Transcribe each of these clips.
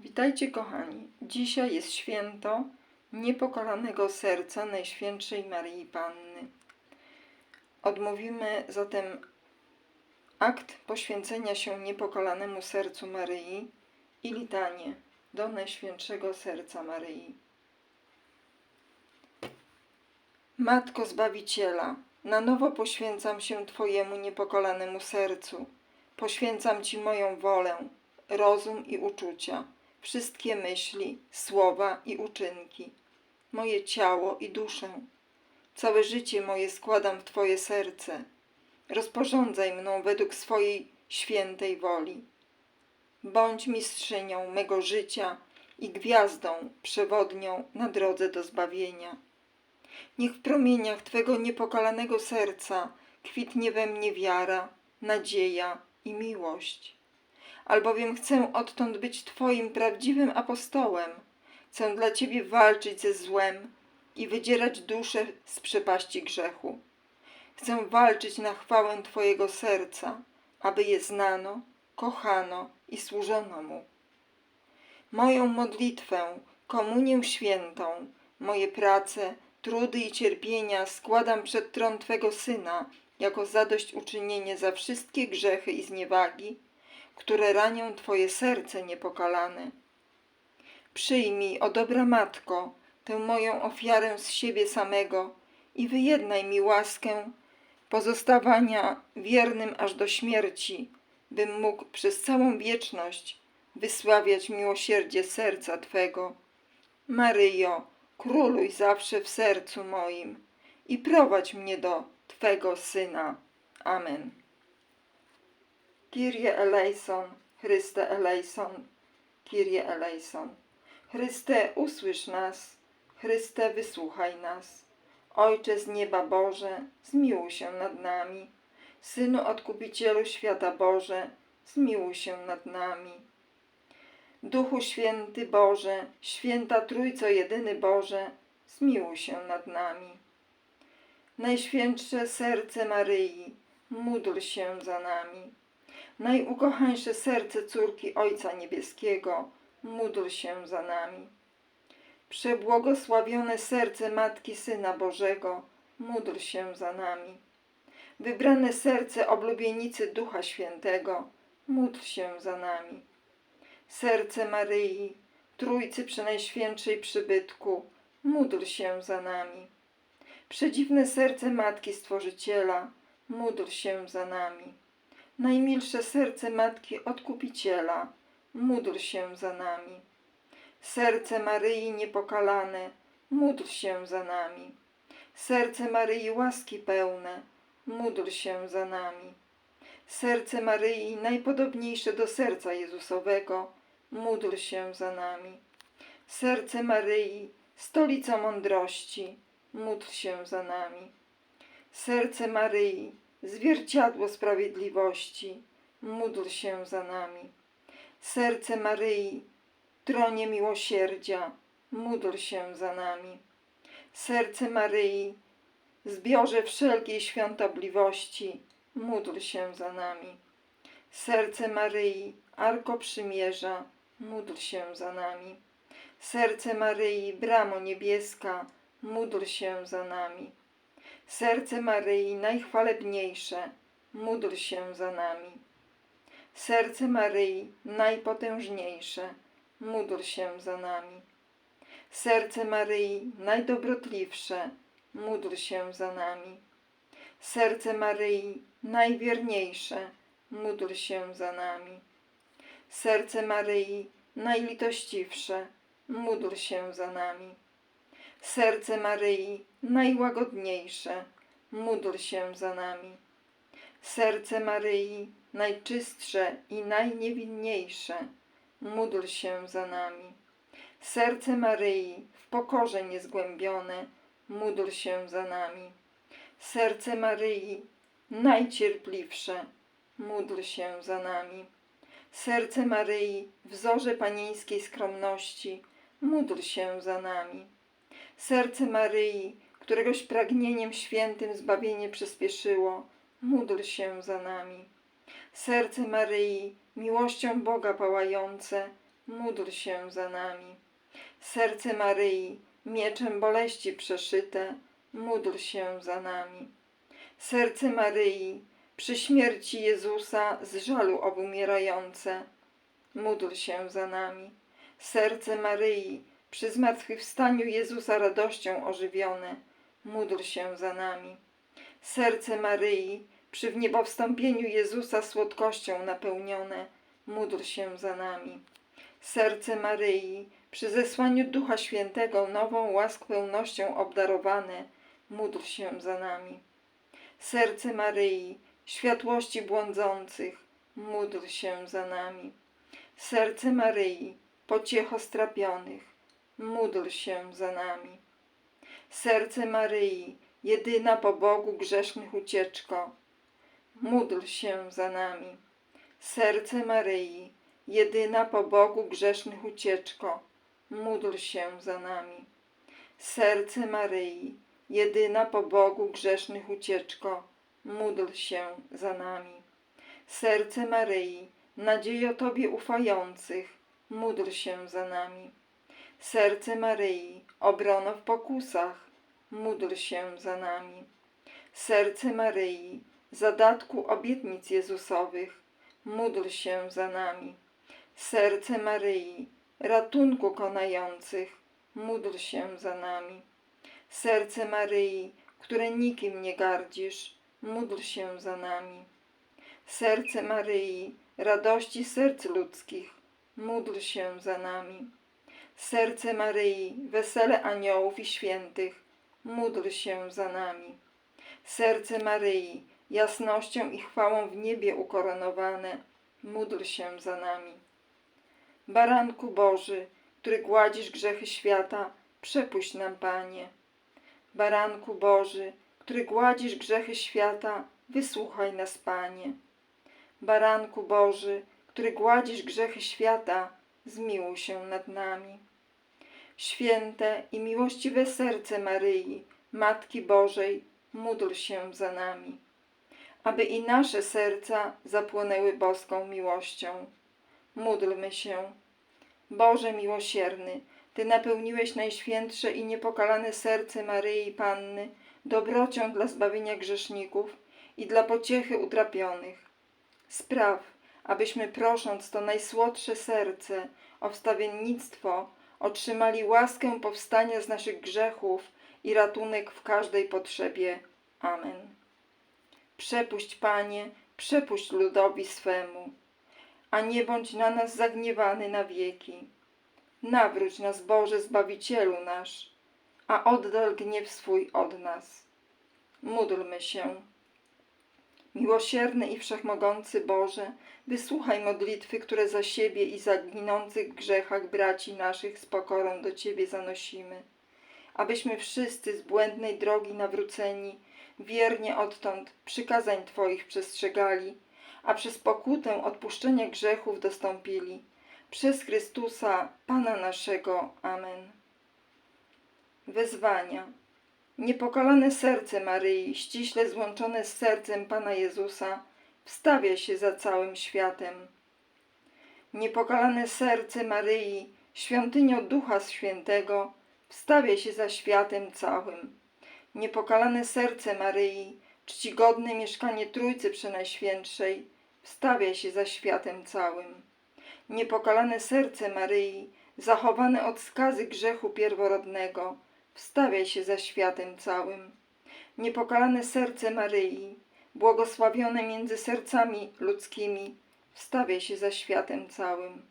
Witajcie kochani. Dzisiaj jest święto niepokalanego serca Najświętszej Maryi Panny. Odmówimy zatem akt poświęcenia się niepokalanemu sercu Maryi i litanie do Najświętszego Serca Maryi. Matko Zbawiciela, na nowo poświęcam się Twojemu niepokalanemu sercu. Poświęcam Ci moją wolę, rozum i uczucia, wszystkie myśli, słowa i uczynki, moje ciało i duszę. Całe życie moje składam w Twoje serce. Rozporządzaj mną według swojej świętej woli. Bądź mistrzynią mego życia i gwiazdą przewodnią na drodze do zbawienia. Niech w promieniach Twego niepokalanego serca kwitnie we mnie wiara, nadzieja i miłość. Albowiem chcę odtąd być Twoim prawdziwym apostołem. Chcę dla Ciebie walczyć ze złem i wydzierać duszę z przepaści grzechu. Chcę walczyć na chwałę Twojego serca, aby je znano, kochano i służono Mu. Moją modlitwę, komunię świętą, moje prace, trudy i cierpienia składam przed tron Twego Syna jako zadośćuczynienie za wszystkie grzechy i zniewagi, które ranią Twoje serce niepokalane. Przyjmij, o dobra Matko, tę moją ofiarę z siebie samego i wyjednaj mi łaskę pozostawania wiernym aż do śmierci, bym mógł przez całą wieczność wysławiać miłosierdzie serca Twego. Maryjo, króluj zawsze w sercu moim i prowadź mnie do Twego Syna. Amen. Kyrie eleison, Chryste eleison, Kyrie eleison. Chryste, usłysz nas, Chryste, wysłuchaj nas. Ojcze z nieba Boże, zmiłuj się nad nami. Synu Odkupicielu świata Boże, zmiłuj się nad nami. Duchu Święty Boże, Święta Trójco Jedyny Boże, zmiłuj się nad nami. Najświętsze serce Maryi, módl się za nami. Najukochańsze serce córki Ojca Niebieskiego, módl się za nami. Przebłogosławione serce Matki Syna Bożego, módl się za nami. Wybrane serce oblubienicy Ducha Świętego, módl się za nami. Serce Maryi, Trójcy Przenajświętszej Przybytku, módl się za nami. Przedziwne serce Matki Stworzyciela, módl się za nami. Najmilsze serce Matki Odkupiciela, módl się za nami. Serce Maryi Niepokalane, módl się za nami. Serce Maryi łaski pełne, módl się za nami. Serce Maryi najpodobniejsze do serca Jezusowego, módl się za nami. Serce Maryi, stolica mądrości, módl się za nami. Serce Maryi, zwierciadło sprawiedliwości, módl się za nami. Serce Maryi, tronie miłosierdzia, módl się za nami. Serce Maryi, zbiorze wszelkiej świątobliwości, módl się za nami. Serce Maryi, arko przymierza, módl się za nami. Serce Maryi, bramo niebieska, módl się za nami. Serce Maryi, najchwalebniejsze, módl się za nami. Serce Maryi, najpotężniejsze, módl się za nami. Serce Maryi, najdobrotlivsze, módl się za nami. Serce Maryi, najwierniejsze, módl się za nami. Serce Maryi, najlitościwsze, módl się za nami. Serce Maryi, najłagodniejsze, módl się za nami. Serce Maryi, najczystsze i najniewinniejsze, módl się za nami. Serce Maryi, w pokorze niezgłębione, módl się za nami. Serce Maryi, najcierpliwsze, módl się za nami. Serce Maryi, wzorze panieńskiej skromności, módl się za nami. Serce Maryi, któregoś pragnieniem świętym zbawienie przyspieszyło, módl się za nami. Serce Maryi, miłością Boga pałające, módl się za nami. Serce Maryi, mieczem boleści przeszyte, módl się za nami. Serce Maryi, przy śmierci Jezusa z żalu obumierające, módl się za nami. Serce Maryi, przy zmartwychwstaniu Jezusa radością ożywione, módl się za nami. Serce Maryi, przy wniebowstąpieniu Jezusa słodkością napełnione, módl się za nami. Serce Maryi, przy zesłaniu Ducha Świętego nową łask pełnością obdarowane, módl się za nami. Serce Maryi, światłości błądzących, módl się za nami. Serce Maryi, pociecho strapionych, módl się za nami. Serce Maryi, jedyna po Bogu grzesznych ucieczko, módl się za nami. Serce Maryi, jedyna po Bogu grzesznych ucieczko, módl się za nami. Serce Maryi, jedyna po Bogu grzesznych ucieczko, módl się za nami. Serce Maryi, nadziejo Tobie ufających, módl się za nami. Serce Maryi, obrono w pokusach, módl się za nami. Serce Maryi, zadatku obietnic Jezusowych, módl się za nami. Serce Maryi, ratunku konających, módl się za nami. Serce Maryi, które nikim nie gardzisz, módl się za nami. Serce Maryi, radości serc ludzkich, módl się za nami. Serce Maryi, wesele aniołów i świętych, módl się za nami. Serce Maryi, jasnością i chwałą w niebie ukoronowane, módl się za nami. Baranku Boży, który gładzisz grzechy świata, przepuść nam, Panie. Baranku Boży, który gładzisz grzechy świata, wysłuchaj nas, Panie. Baranku Boży, który gładzisz grzechy świata, zmiłuj się nad nami. Święte i miłościwe serce Maryi, Matki Bożej, módl się za nami, aby i nasze serca zapłonęły boską miłością. Módlmy się. Boże miłosierny, Ty napełniłeś najświętsze i niepokalane serce Maryi Panny dobrocią dla zbawienia grzeszników i dla pociechy utrapionych. Spraw, abyśmy prosząc to najsłodsze serce o wstawiennictwo, otrzymali łaskę powstania z naszych grzechów i ratunek w każdej potrzebie. Amen. Przepuść, Panie, przepuść ludowi swemu, a nie bądź na nas zagniewany na wieki. Nawróć nas, Boże, Zbawicielu nasz, a oddal gniew swój od nas. Módlmy się. Miłosierny i wszechmogący Boże, wysłuchaj modlitwy, które za siebie i za ginących grzechach braci naszych z pokorą do Ciebie zanosimy, abyśmy wszyscy z błędnej drogi nawróceni, wiernie odtąd przykazań Twoich przestrzegali, a przez pokutę odpuszczenia grzechów dostąpili. Przez Chrystusa, Pana naszego. Amen. Wezwania. Niepokalane serce Maryi, ściśle złączone z sercem Pana Jezusa, wstawia się za całym światem. Niepokalane serce Maryi, świątynio Ducha Świętego, wstawia się za światem całym. Niepokalane serce Maryi, czcigodne mieszkanie Trójcy Przenajświętszej, wstawia się za światem całym. Niepokalane serce Maryi, zachowane od skazy grzechu pierworodnego, wstawia się za światem całym. Niepokalane serce Maryi, błogosławione między sercami ludzkimi, wstawia się za światem całym.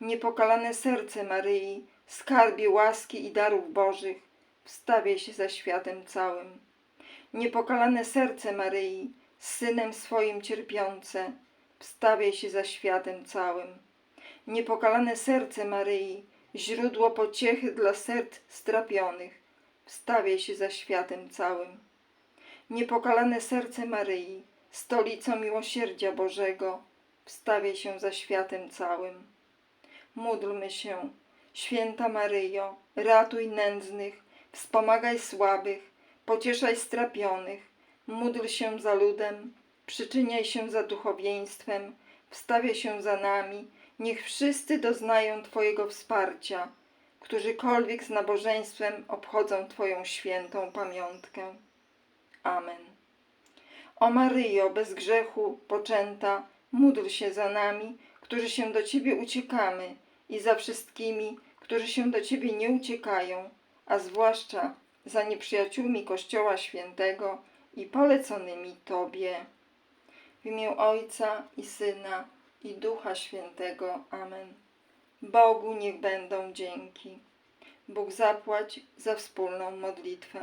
Niepokalane serce Maryi, skarbie łaski i darów Bożych, wstawia się za światem całym. Niepokalane serce Maryi, z Synem swoim cierpiące, wstawia się za światem całym. Niepokalane serce Maryi, źródło pociechy dla serc strapionych, wstawia się za światem całym. Niepokalane serce Maryi, stolicą miłosierdzia Bożego, wstawia się za światem całym. Módlmy się, święta Maryjo, ratuj nędznych, wspomagaj słabych, pocieszaj strapionych, módl się za ludem, przyczyniaj się za duchowieństwem, wstawia się za nami Niech wszyscy doznają Twojego wsparcia, którzykolwiek z nabożeństwem obchodzą Twoją świętą pamiątkę. Amen. O Maryjo, bez grzechu poczęta, módl się za nami, którzy się do Ciebie uciekamy i za wszystkimi, którzy się do Ciebie nie uciekają, a zwłaszcza za nieprzyjaciółmi Kościoła Świętego i poleconymi Tobie. W imię Ojca i Syna i Ducha Świętego. Amen. Bogu niech będą dzięki. Bóg zapłać za wspólną modlitwę.